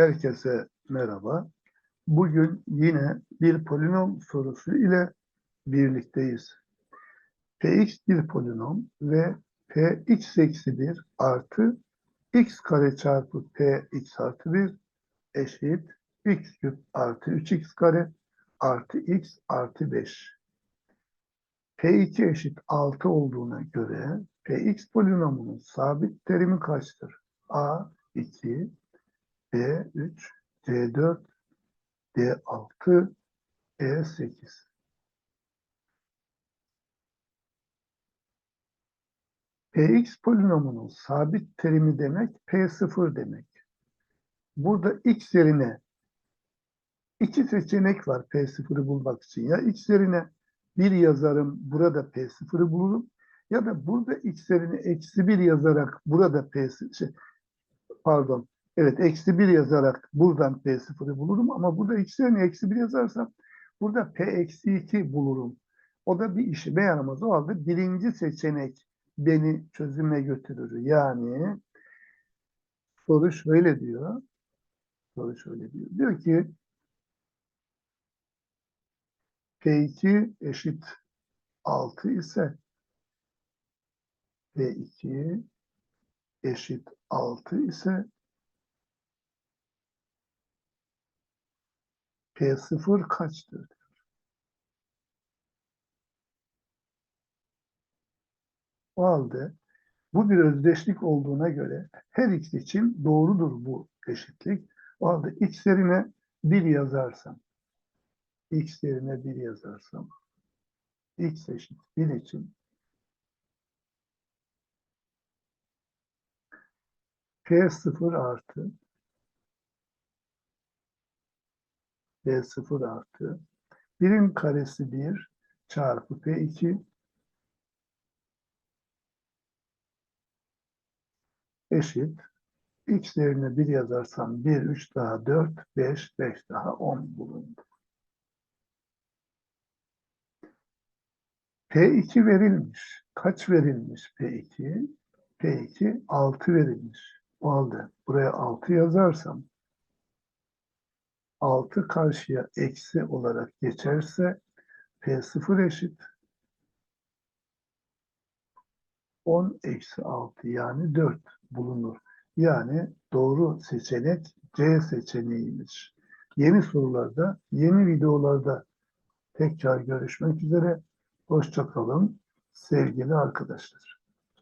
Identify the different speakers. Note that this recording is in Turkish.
Speaker 1: Herkese merhaba. Bugün yine bir polinom sorusu ile birlikteyiz. Px bir polinom ve Px eksi 1 artı x kare çarpı Px artı 1 eşit x küp artı 3x kare artı x artı 5. P2 eşit 6 olduğuna göre Px polinomunun sabit terimi kaçtır? A 2, B3, C4, D6, E8. Px polinomunun sabit terimi demek P0 demek. Burada x yerine iki seçenek var P0'ı bulmak için. Ya x yerine 1 yazarım, burada P0'ı bulurum. Ya da burada x yerine eksi 1 yazarak burada P şey, pardon Evet, eksi 1 yazarak buradan P0'ı bulurum ama burada x yerine eksi 1 yazarsam burada P eksi 2 bulurum. O da bir işime yaramaz. O halde birinci seçenek beni çözüme götürür. Yani soru şöyle diyor. Soru şöyle diyor. Diyor ki P2 eşit 6 ise P2 eşit 6 ise P0 kaçtır? O halde bu bir özdeşlik olduğuna göre her x için doğrudur bu eşitlik. O halde x yerine 1 yazarsam, x yerine 1 yazarsam, x eşit 1 için P0 artı P0 artı birim karesi 1 çarpı P2 eşit x yerine 1 yazarsam 1, 3 daha 4, 5, 5 daha 10 bulundu. P2 verilmiş. Kaç verilmiş P2? P2 6 verilmiş. O halde buraya 6 yazarsam 6 karşıya eksi olarak geçerse P0 eşit 10 eksi 6 yani 4 bulunur. Yani doğru seçenek C seçeneğiymiş. Yeni sorularda, yeni videolarda tekrar görüşmek üzere. Hoşçakalın sevgili arkadaşlar.